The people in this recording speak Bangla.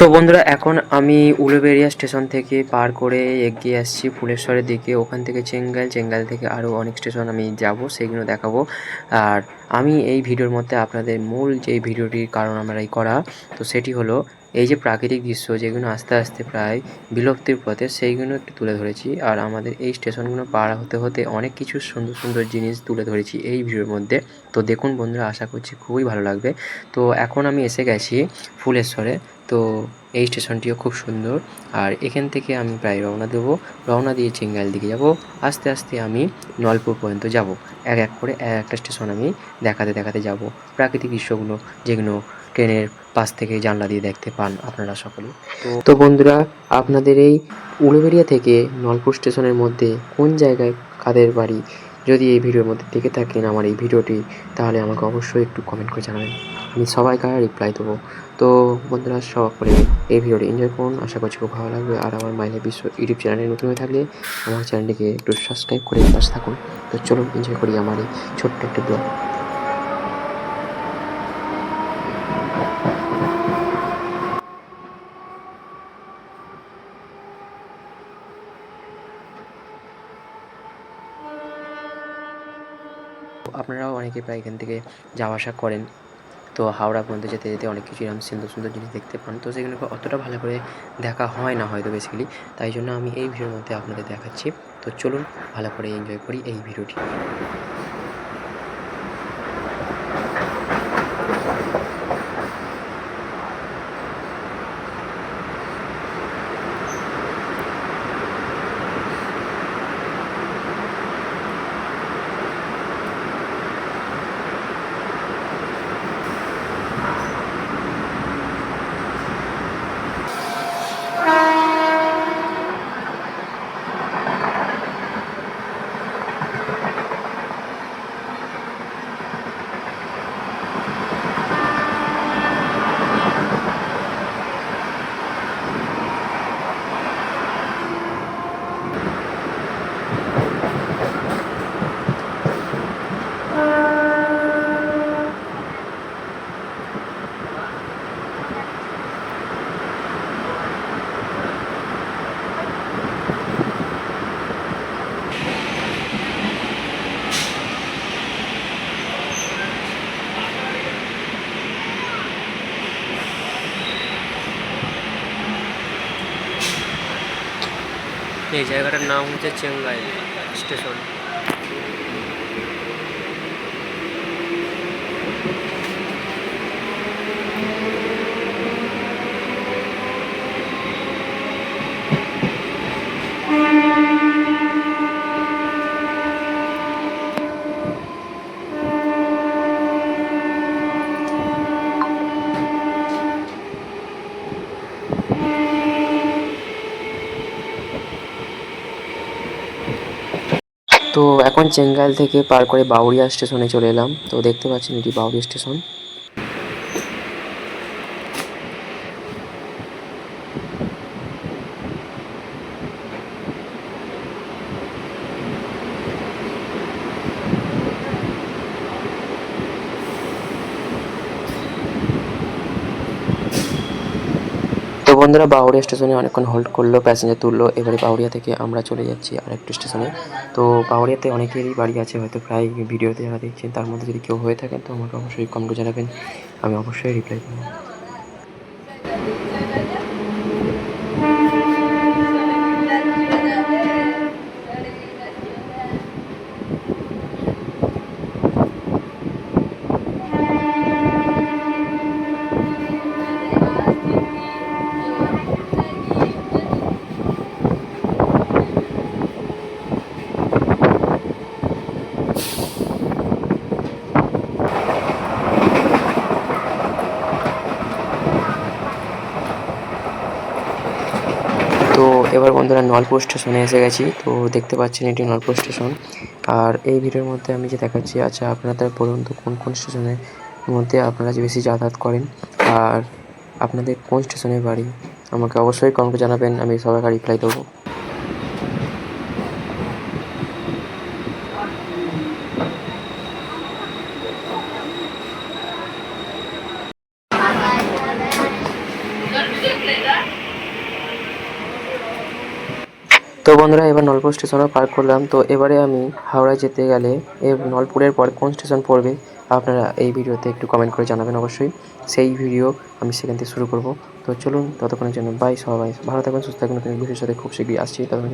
তো বন্ধুরা, এখন আমি উলুবেড়িয়া স্টেশন থেকে পার করে এগিয়ে আসছি ফুলেশ্বরের দিকে। ওখান থেকে চেঙ্গাল চেঙ্গাল থেকে আরও অনেক স্টেশন আমি যাব, সেগুলো দেখাবো। আর আমি এই ভিডিওর মধ্যে আপনাদের মূল যে ভিডিওটির কারণ আমরা এই করা, তো সেটি হলো এই যে প্রাকৃতিক দৃশ্য যেগুলো আস্তে আস্তে প্রায় বিলুপ্তির পথে, সেইগুলো একটু তুলে ধরেছি। আর আমাদের এই স্টেশনগুলো পার হতে হতে অনেক কিছু সুন্দর সুন্দর জিনিস তুলে ধরেছি এই ভিডিওর মধ্যে। তো দেখুন বন্ধুরা, আশা করছি খুবই ভালো লাগবে। তো এখন আমি এসে গেছি ফুলেশ্বরে। তো এই স্টেশনটিও খুব সুন্দর। আর এখান থেকে আমি প্রায় রওনা দেবো। রওনা দিয়ে চেঙ্গাল দিকে যাব। আস্তে আস্তে আমি নলপুর পর্যন্ত যাব। এক এক করে এক, একটা স্টেশন আমি দেখাতে দেখাতে যাব। প্রাকৃতিক দৃশ্যগুলো যেগুলো ট্রেনের পাশ থেকে জানলা দিয়ে দেখতে পান আপনারা সকলে তো তো বন্ধুরা, আপনাদের এই উলুবেড়িয়া থেকে নলপুর স্টেশনের মধ্যে কোন জায়গায় কাদের বাড়ি? যদি এই ভিডিওর মধ্যে দেখে থাকেন আমার এই ভিডিওটি, তাহলে আমাকে অবশ্যই একটু কমেন্ট করে জানাবেন। আমি সবাইকার রিপ্লাই দেবো। তো বন্ধুরা সকলে এই ভিডিওটি এনজয় করুন। আশা করছি খুব ভালো লাগবে। আর আমার মাইলে বিশ্ব ইউটিউব চ্যানেলে নতুন হয়ে থাকলে আমার চ্যানেলটিকে একটু সাবস্ক্রাইব করে পাশে থাকুন। তো চলুন এনজয় করি আমার এই ছোট্ট একটি ব্লগ আপনারাও অনেকে প্রায় এখান থেকে যাওয়া আসা করেন। তো হাওড়া পর্যন্ত যেতে যেতে অনেক কিছু এরকম সুন্দর সুন্দর জিনিস দেখতে পান তো সেগুলোকে অতটা ভালো করে দেখা হয় না হয়তো বেসিক্যালি তাই জন্য আমি এই ভিডিওর মধ্যে আপনাদের দেখাচ্ছি। তো চলুন ভালো করে এনজয় করি এই ভিডিওটি। এই জায়গাটার নাম হচ্ছে চেঙ্গাই স্টেশন। তো এখন চেঙ্গাল থেকে পার করে বাউরিয়া স্টেশনে চলে এলাম। তো দেখতে পাচ্ছেন এটি বাউরিয়া স্টেশন। বন্ধুরা বাউরিয়া স্টেশনে অনেকক্ষণ হোল্ড করল প্যাসেঞ্জার তুললো, এবারে বাউরিয়া থেকে আমরা চলে যাচ্ছি আরেকটি স্টেশনে। তো বাউরিয়াতে অনেকেরই বাড়ি আছে, হয়তো প্রায় ভিডিওতে যারা দেখছেন, তার মধ্যে যদি কেউ হয়ে থাকেন, তো আমাকে অবশ্যই কমেন্টে জানাবেন, আমি অবশ্যই রিপ্লাই করব তো এবার বন্ধুরা নলপুর স্টেশনে এসে গেছি, তো দেখতে পাচ্ছেন এটি নলপুর স্টেশন। আর এই ভিডিওর মধ্যে আমি যে দেখাচ্ছি আচ্ছা আপনাদের বলুন তো কোন কোন স্টেশনের মধ্যে আপনারা যে বেশি যাতায়াত করেন, আর আপনাদের কোন স্টেশনের বাড়ি, আমাকে অবশ্যই কমেন্টে জানাবেন, আমি সবাইকে রিপ্লাই দেবো। তো বন্ধুরা, এবার নলপুর স্টেশনও পার করলাম। তো এবারে আমি হাওড়া যেতে গেলে এ নলপুরের পর কোন স্টেশন পড়বে আপনারা এই ভিডিওতে একটু কমেন্ট করে জানাবেন অবশ্যই। সেই ভিডিও আমি সেখান থেকে শুরু করব। তো চলুন, ততক্ষণের জন্য বাই সবাই। ভালো থাকবেন সুস্থ থাকবেন নতুন ভিডিওর সাথে খুব শীঘ্রই আসছি। ততক্ষণ